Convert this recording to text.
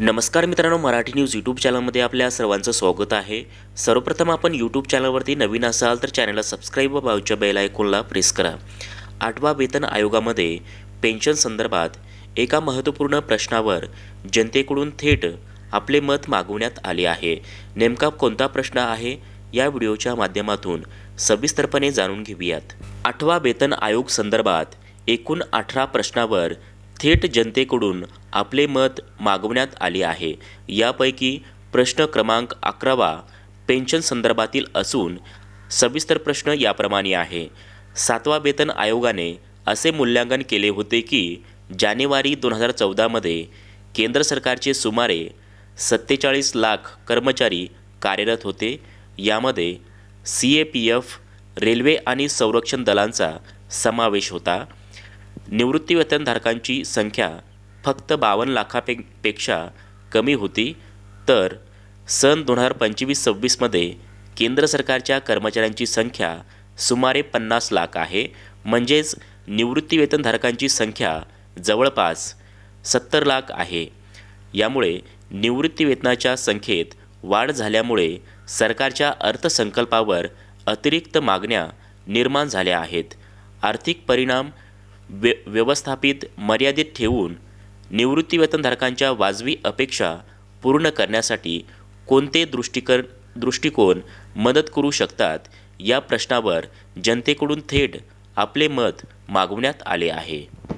नमस्कार मित्रांनो Marathi news YouTube चॅनलमध्ये आपल्या सर्वांचं स्वागत आहे. सर्वप्रथम आपण यूट्यूब चॅनलवरती नवीन असाल तर चॅनलला सबस्क्राईब व बाजूच्या बेल आयकॉनला प्रेस करा. आठवा वेतन आयोगामध्ये पेन्शन संदर्भात एका महत्त्वपूर्ण प्रश्नावर जनतेकडून थेट आपले मत मागवण्यात आले आहे. नेमका कोणता प्रश्न आहे? या व्हिडिओच्या माध्यमातून सविस्तरपणे जाणून घेऊयात. आठवा वेतन आयोग संदर्भात एकूण अठरा प्रश्नावर थेट जनतेकडून आपले मत मागवण्यात आले आहे. यापैकी प्रश्न क्रमांक अकरावा पेन्शन संदर्भातील असून सविस्तर प्रश्न याप्रमाणे आहे. सातवा वेतन आयोगाने असे मूल्यांकन केले होते की जानेवारी दोन हजार चौदामध्ये केंद्र सरकारचे सुमारे सत्तेचाळीस लाख कर्मचारी कार्यरत होते. यामध्ये C A P F railway आणि संरक्षण दलांचा समावेश होता. निवृत्तीवेतनधारकांची संख्या फक्त बावन्न लाखापे पेक्षा कमी होती तर सन दोन हजार पंचवीस सव्वीसमध्ये केंद्र सरकारच्या कर्मचाऱ्यांची संख्या सुमारे पन्नास लाख आहे. म्हणजेच निवृत्तीवेतनधारकांची संख्या जवळपास सत्तर लाख आहे. यामुळे निवृत्तीवेतनाच्या संख्येत वाढ झाल्यामुळे सरकारच्या अर्थसंकल्पावर अतिरिक्त मागण्या निर्माण झाल्या आहेत. आर्थिक परिणाम व्य व्यवस्थापित मर्यादित ठेवून निवृत्तीवेतनधारकांच्या वाजवी अपेक्षा पूर्ण करण्यासाठी कोणते दृष्टिकर दृष्टिकोन मदत करू शकतात या प्रश्नावर जनतेकडून थेट आपले मत मागवण्यात आले आहे.